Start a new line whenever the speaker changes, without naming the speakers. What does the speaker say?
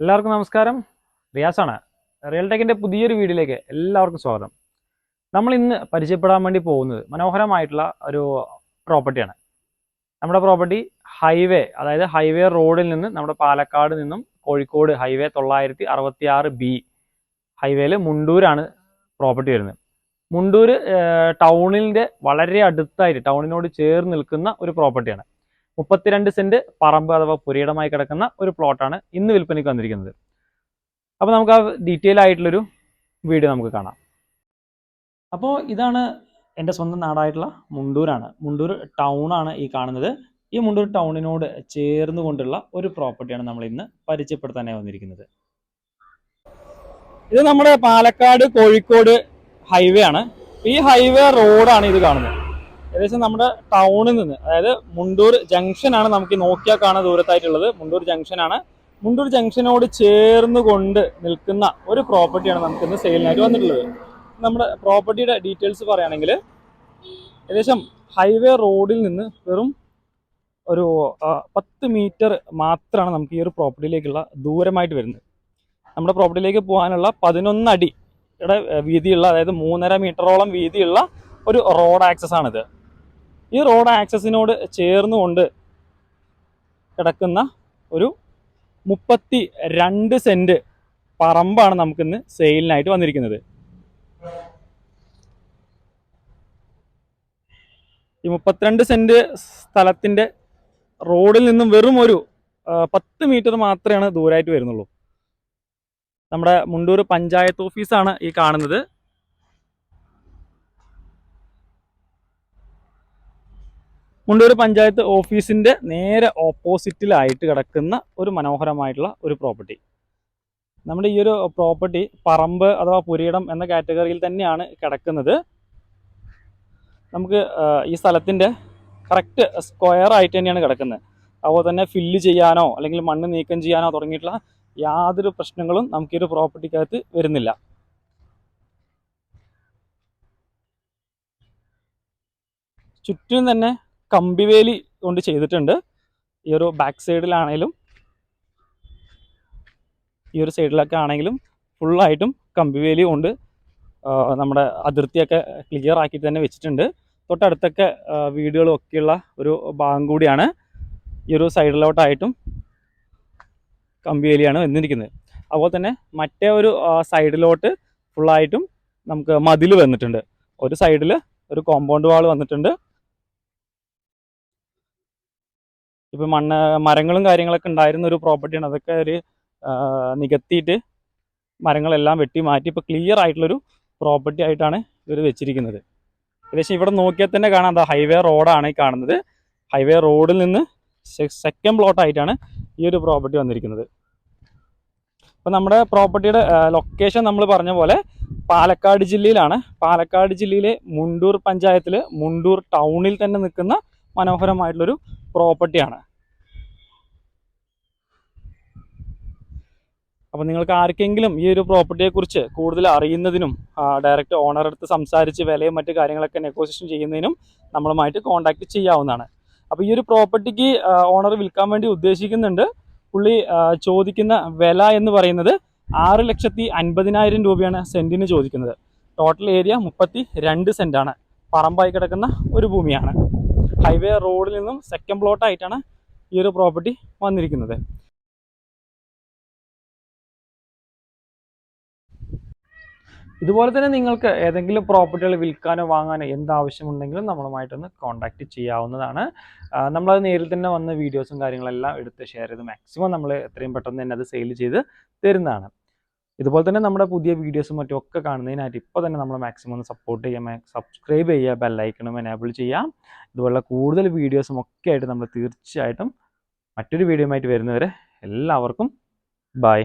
എല്ലാവർക്കും നമസ്കാരം. റിയാസാണ്. റിയൽ ടെക്കിന്റെ പുതിയൊരു വീഡിയോയിലേക്ക് എല്ലാവർക്കും സ്വാഗതം. നമ്മൾ ഇന്ന് പരിചയപ്പെടാൻ വേണ്ടി പോകുന്നത് മനോഹരമായിട്ടുള്ള ഒരു പ്രോപ്പർട്ടിയാണ് നമ്മുടെ പ്രോപ്പർട്ടി ഹൈവേ അതായത് ഹൈവേ റോഡിൽ നിന്ന് നമ്മുടെ പാലക്കാട് നിന്നും കോഴിക്കോട് ഹൈവേ തൊള്ളായിരത്തി അറുപത്തി ആറ് ബി ഹൈവേയിൽ മുണ്ടൂരാണ് പ്രോപ്പർട്ടി വരുന്നത്. മുണ്ടൂർ ടൗണിന്റെ വളരെ അടുത്തായിട്ട് ടൗണിനോട് ചേർന്ന് നിൽക്കുന്ന ഒരു പ്രോപ്പർട്ടിയാണ് മുപ്പത്തിരണ്ട് സെന്റ് പറമ്പ് അഥവാ പുരയിടമായി കിടക്കുന്ന ഒരു പ്ലോട്ടാണ് ഇന്ന് വിൽപ്പനയ്ക്ക് വന്നിരിക്കുന്നത്. അപ്പോൾ നമുക്ക് ആ ഡീറ്റെയിൽ ആയിട്ടുള്ളൊരു വീഡിയോ നമുക്ക് കാണാം. അപ്പോൾ ഇതാണ് എന്റെ സ്വന്തം നാടായിട്ടുള്ള മുണ്ടൂരാണ്. മുണ്ടൂർ ടൗണാണ് ഈ കാണുന്നത്. ഈ മുണ്ടൂർ ടൗണിനോട് ചേർന്ന് കൊണ്ടുള്ള ഒരു പ്രോപ്പർട്ടിയാണ് നമ്മൾ ഇന്ന് പരിചയപ്പെടുത്താനായി വന്നിരിക്കുന്നത്. ഇത് നമ്മുടെ പാലക്കാട് കോഴിക്കോട് ഹൈവേ ആണ് ഈ ഹൈവേ റോഡാണ് ഇത് കാണുന്നത്. ഏകദേശം നമ്മുടെ ടൗണിൽ നിന്ന് അതായത് മുണ്ടൂർ ജംഗ്ഷൻ ആണ് നമുക്ക് നോക്കിയാൽ കാണാൻ ദൂരത്തായിട്ടുള്ളത്. മുണ്ടൂർ ജംഗ്ഷൻ ആണ്. മുണ്ടൂർ ജംഗ്ഷനോട് ചേർന്ന് കൊണ്ട് നിൽക്കുന്ന ഒരു പ്രോപ്പർട്ടിയാണ് നമുക്ക് ഇന്ന് സെയിലിനായിട്ട് വന്നിട്ടുള്ളത്. നമ്മുടെ പ്രോപ്പർട്ടിയുടെ ഡീറ്റെയിൽസ് പറയുകയാണെങ്കിൽ ഏകദേശം ഹൈവേ റോഡിൽ നിന്ന് വെറും ഒരു പത്ത് മീറ്റർ മാത്രമാണ് നമുക്ക് ഈ ഒരു പ്രോപ്പർട്ടിയിലേക്കുള്ള ദൂരമായിട്ട് വരുന്നത്. നമ്മുടെ പ്രോപ്പർട്ടിയിലേക്ക് പോകാനുള്ള പതിനൊന്ന് അടി യുടെ വീതിയുള്ള അതായത് മൂന്നര മീറ്ററോളം വീതിയുള്ള ഒരു റോഡ് ആക്സസ് ആണിത്. ഈ റോഡ് ആക്സസിനോട് ചേർന്നുകൊണ്ട് കിടക്കുന്ന ഒരു മുപ്പത്തി രണ്ട് സെന്റ് പറമ്പാണ് നമുക്കിന്ന് സെയിലിനായിട്ട് വന്നിരിക്കുന്നത്. ഈ മുപ്പത്തിരണ്ട് സെന്റ് സ്ഥലത്തിന്റെ റോഡിൽ നിന്നും വെറും ഒരു പത്ത് മീറ്റർ മാത്രമാണ് ദൂരമായിട്ട് വരുന്നുള്ളൂ. നമ്മുടെ മുണ്ടൂർ പഞ്ചായത്ത് ഓഫീസാണ് ഈ കാണുന്നത്. മുണ്ടൂർ പഞ്ചായത്ത് ഓഫീസിന്റെ നേരെ ഓപ്പോസിറ്റിലായിട്ട് കിടക്കുന്ന ഒരു മനോഹരമായിട്ടുള്ള ഒരു പ്രോപ്പർട്ടി. നമ്മുടെ ഈ ഒരു പ്രോപ്പർട്ടി പറമ്പ് അഥവാ പുരീടം എന്ന കാറ്റഗറിയിൽ തന്നെയാണ് കിടക്കുന്നത്. നമുക്ക് ഈ സ്ഥലത്തിന്റെ കറക്റ്റ് സ്ക്വയർ ആയിട്ട് തന്നെയാണ് കിടക്കുന്നത്. അതുപോലെ തന്നെ ഫില്ല് ചെയ്യാനോ അല്ലെങ്കിൽ മണ്ണ് നീക്കം ചെയ്യാനോ തുടങ്ങിയിട്ടുള്ള യാതൊരു പ്രശ്നങ്ങളും നമുക്ക് ഈ ഒരു പ്രോപ്പർട്ടിക്കകത്ത് വരുന്നില്ല. ചുറ്റിനും തന്നെ കമ്പിവേലി കൊണ്ട് ചെയ്തിട്ടുണ്ട്. ഈ ഒരു ബാക്ക് സൈഡിലാണെങ്കിലും ഈ ഒരു സൈഡിലൊക്കെ ആണെങ്കിലും ഫുള്ളായിട്ടും കമ്പിവേലി കൊണ്ട് നമ്മുടെ അതിർത്തിയൊക്കെ ക്ലിയർ ആക്കിയിട്ട് തന്നെ വെച്ചിട്ടുണ്ട്. തൊട്ടടുത്തൊക്കെ വീടുകളും ഒക്കെയുള്ള ഒരു ഭാഗം കൂടിയാണ് ഈ ഒരു സൈഡിലോട്ടായിട്ടും കമ്പിവേലിയാണ് വന്നിരിക്കുന്നത്. അതുപോലെ തന്നെ മറ്റേ ഒരു സൈഡിലോട്ട് ഫുള്ളായിട്ടും നമുക്ക് മതിൽ വന്നിട്ടുണ്ട്. ഒരു സൈഡിൽ ഒരു കോമ്പൗണ്ട് വാൾ വന്നിട്ടുണ്ട്. ഇപ്പം മണ്ണ് മരങ്ങളും കാര്യങ്ങളൊക്കെ ഉണ്ടായിരുന്ന ഒരു പ്രോപ്പർട്ടിയാണ് അതൊക്കെ ഒരു നികത്തിയിട്ട് മരങ്ങളെല്ലാം വെട്ടി മാറ്റി ഇപ്പോൾ ക്ലിയർ ആയിട്ടുള്ളൊരു പ്രോപ്പർട്ടി ആയിട്ടാണ് ഇവർ വെച്ചിരിക്കുന്നത്. ഏകദേശം ഇവിടെ നോക്കിയാൽ തന്നെ കാണാം. എന്താ ഹൈവേ റോഡാണ് ഈ കാണുന്നത്. ഹൈവേ റോഡിൽ നിന്ന് സെക്കൻഡ് പ്ലോട്ടായിട്ടാണ് ഈ ഒരു പ്രോപ്പർട്ടി വന്നിരിക്കുന്നത്. അപ്പോൾ നമ്മുടെ പ്രോപ്പർട്ടിയുടെ ലൊക്കേഷൻ നമ്മൾ പറഞ്ഞ പോലെ പാലക്കാട് ജില്ലയിലാണ്. പാലക്കാട് ജില്ലയിലെ മുണ്ടൂർ പഞ്ചായത്തിൽ മുണ്ടൂർ ടൗണിൽ തന്നെ നിൽക്കുന്ന മനോഹരമായിട്ടുള്ളൊരു പ്രോപ്പർട്ടിയാണ്. അപ്പോൾ നിങ്ങൾക്ക് ആർക്കെങ്കിലും ഈ ഒരു പ്രോപ്പർട്ടിയെക്കുറിച്ച് കൂടുതൽ അറിയുന്നതിനും ഡയറക്റ്റ് ഓണർ അടുത്ത് സംസാരിച്ച് വിലയും മറ്റു കാര്യങ്ങളൊക്കെ നെഗോസിയേഷൻ ചെയ്യുന്നതിനും നമ്മളുമായിട്ട് കോൺടാക്ട് ചെയ്യാവുന്നതാണ്. അപ്പോൾ ഈ ഒരു പ്രോപ്പർട്ടിക്ക് ഓണർ വിൽക്കാൻ വേണ്ടി ഉദ്ദേശിക്കുന്നുണ്ട്. പുള്ളി ചോദിക്കുന്ന വില എന്ന് പറയുന്നത് ആറ് ലക്ഷത്തി അൻപതിനായിരം രൂപയാണ് സെന്റിന് ചോദിക്കുന്നത്. ടോട്ടൽ ഏരിയ മുപ്പത്തി രണ്ട് സെന്റാണ് പറമ്പായി കിടക്കുന്ന ഒരു ഭൂമിയാണ്. ഹൈവേ റോഡിൽ നിന്നും സെക്കൻഡ് പ്ലോട്ടായിട്ടാണ് ഈ ഒരു പ്രോപ്പർട്ടി വന്നിരിക്കുന്നത്. ഇതുപോലെ തന്നെ നിങ്ങൾക്ക് ഏതെങ്കിലും പ്രോപ്പർട്ടികൾ വിൽക്കാനോ വാങ്ങാനോ എന്ത് ആവശ്യമുണ്ടെങ്കിലും നമ്മളുമായിട്ടൊന്ന് കോൺടാക്റ്റ് ചെയ്യാവുന്നതാണ്. നമ്മളത് നേരിൽ തന്നെ വന്ന വീഡിയോസും കാര്യങ്ങളെല്ലാം എടുത്ത് ഷെയർ ചെയ്ത് മാക്സിമം നമ്മൾ എത്രയും പെട്ടെന്ന് തന്നെ അത് സെയിൽ ചെയ്ത് തരുന്നതാണ്. ഇതുപോലെ തന്നെ നമ്മുടെ പുതിയ വീഡിയോസും മറ്റും ഒക്കെ കാണുന്നതിനായിട്ട് ഇപ്പോൾ തന്നെ നമ്മൾ മാക്സിമം ഒന്ന് സപ്പോർട്ട് ചെയ്യാൻ സബ്സ്ക്രൈബ് ചെയ്യുക ബെല്ലൈക്കണും എനേബിൾ ചെയ്യാം ഇതുപോലുള്ള കൂടുതൽ വീഡിയോസും ഒക്കെ ആയിട്ട് നമ്മൾ തീർച്ചയായിട്ടും മറ്റൊരു വീഡിയോ ആയിട്ട് വരുന്നവരെ എല്ലാവർക്കും ബൈ